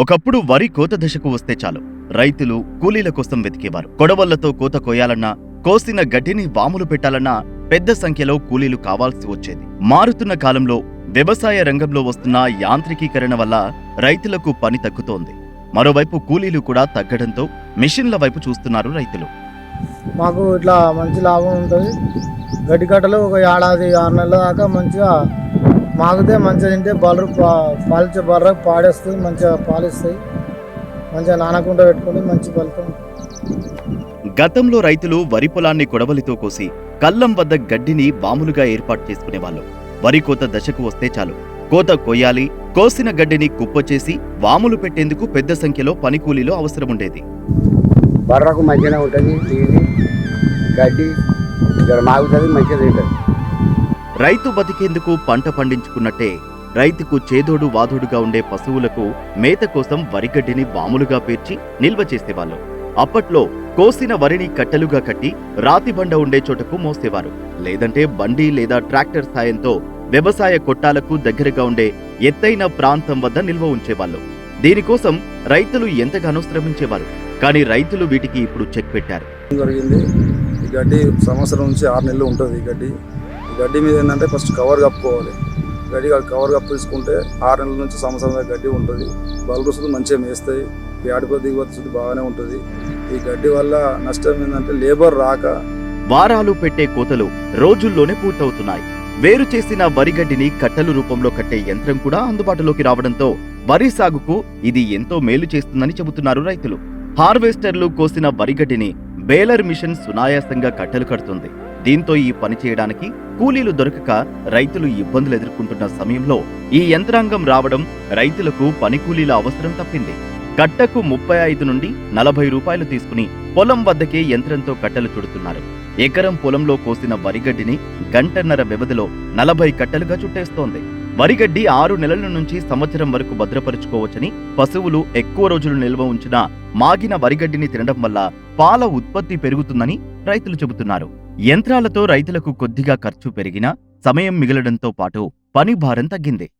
ఒకప్పుడు వరి కోత దశకు వస్తే చాలు. రైతులు కూలీల కోసం వెతికేవారు. కొడవళ్ళతో కోత కోయాలన్నా కోసిన గడ్డిని వాములు పెట్టాలన్నా పెద్ద సంఖ్యలో కూలీలు కావాల్సి వచ్చేది. మారుతున్న కాలంలో వ్యవసాయ రంగంలో వస్తున్న యాంత్రికీకరణ వల్ల రైతులకు పని తగ్గుతోంది. మరోవైపు కూలీలు కూడా తగ్గడంతో మిషన్ల వైపు చూస్తున్నారు రైతులు. మాకు ఇట్లా మంచి లాభం ఉంటుంది. గడ్డి కట్టలు ఒక ఏడాది ఆరు నెలల దాకా మంచిగా మాకుదే మంచిగా తింటే బలరు పాలిచ్చే బర్ర పాడేస్తుంది మంచిగా పాలిస్తాయి. మంచిగా నానకుండా పెట్టుకుని మంచి ఫలితం. గతంలో రైతులు వరి పొలాన్ని కొడవలితో కోసి కల్లం వద్ద గడ్డిని వాములుగా ఏర్పాటు చేసుకునేవాళ్ళు వరి కోత దశకు వస్తే చాలు. కోత కొయ్యాలి కోసిన గడ్డిని కుప్పచేసి వాములు పెట్టేందుకు పెద్ద సంఖ్యలో పని కూలీలు అవసరముండేది. బర్రకు మంచిగానే ఉంటుంది గడ్డి ఇక్కడ మాగుతుంది మంచిగా తింటుంది. రైతు బతికేందుకు పంట పండించుకున్నట్టే రైతుకు చేదోడు వాదోడుగా ఉండే పశువులకు మేత కోసం వరిగడ్డిని బాములుగా పేర్చి నిల్వ చేసేవాళ్ళు. అప్పట్లో కోసిన వరిని కట్టెలుగా కట్టి రాతి బండ ఉండే చోటకు మోసేవారు. లేదంటే బండి లేదా ట్రాక్టర్ సాయంతో వ్యవసాయ కొట్టాలకు దగ్గరగా ఉండే ఎత్తైన ప్రాంతం వద్ద నిల్వ ఉంచేవాళ్ళు. దీనికోసం రైతులు ఎంతగానో శ్రమించేవారు. కానీ రైతులు వీటికి ఇప్పుడు చెక్ పెట్టారు. ఈ గడ్డి సంవత్సరం నుంచి ఆరు నెలలు ఉంటుంది ఈ గడ్డి. గడ్డి మీద ఏంటంటే ఫస్ట్ కవర్ కప్పుకోవాలి. గడ్డి కవర్ కప్పు తీసుకుంటే ఆరు నెలల నుంచి సంవత్సరం గడ్డి ఉంటుంది. బల్బుసులు మంచిగా మేస్తాయి. ఏడుపో దిగుబడి బాగానే ఉంటుంది. ఈ గడ్డి వల్ల నష్టం ఏంటంటే లేబర్ రాక వారాలు పెట్టే కోతలు రోజుల్లోనే పూర్తవుతున్నాయి. వేరు చేసిన వరి గడ్డిని కట్టెలు రూపంలో కట్టే యంత్రం కూడా అందుబాటులోకి రావడంతో వరి సాగుకు ఇది ఎంతో మేలు చేస్తుందని చెబుతున్నారు రైతులు. హార్వెస్టర్లు కోసిన వరి గడ్డిని బేలర్ మిషన్ సునాయాసంగా కట్టలు కడుతుంది. దీంతో ఈ పని చేయడానికి కూలీలు దొరకక రైతులు ఇబ్బందులు ఎదుర్కొంటున్న సమయంలో ఈ యంత్రాంగం రావడం రైతులకు పని కూలీల అవసరం తప్పింది. కట్టకు ముప్పై ఐదు నుండి నలభై రూపాయలు తీసుకుని పొలం వద్దకే యంత్రంతో కట్టలు చుడుతున్నారు ఎకరం పొలంలో కోసిన వరిగడ్డిని గంటన్నర వ్యవధిలో నలభై కట్టెలుగా చుట్టేస్తోంది. వరిగడ్డి ఆరు నెలల నుంచి సంవత్సరం వరకు భద్రపరుచుకోవచ్చని పశువులు ఎక్కువ రోజులు నిల్వ ఉంచిన మాగిన వరిగడ్డిని తినడం వల్ల పాల ఉత్పత్తి పెరుగుతుందని రైతులు చెబుతున్నారు. యంత్రాలతో రైతులకు కొద్దిగా ఖర్చు పెరిగినా సమయం మిగలడంతో పాటు పని భారం తగ్గింది.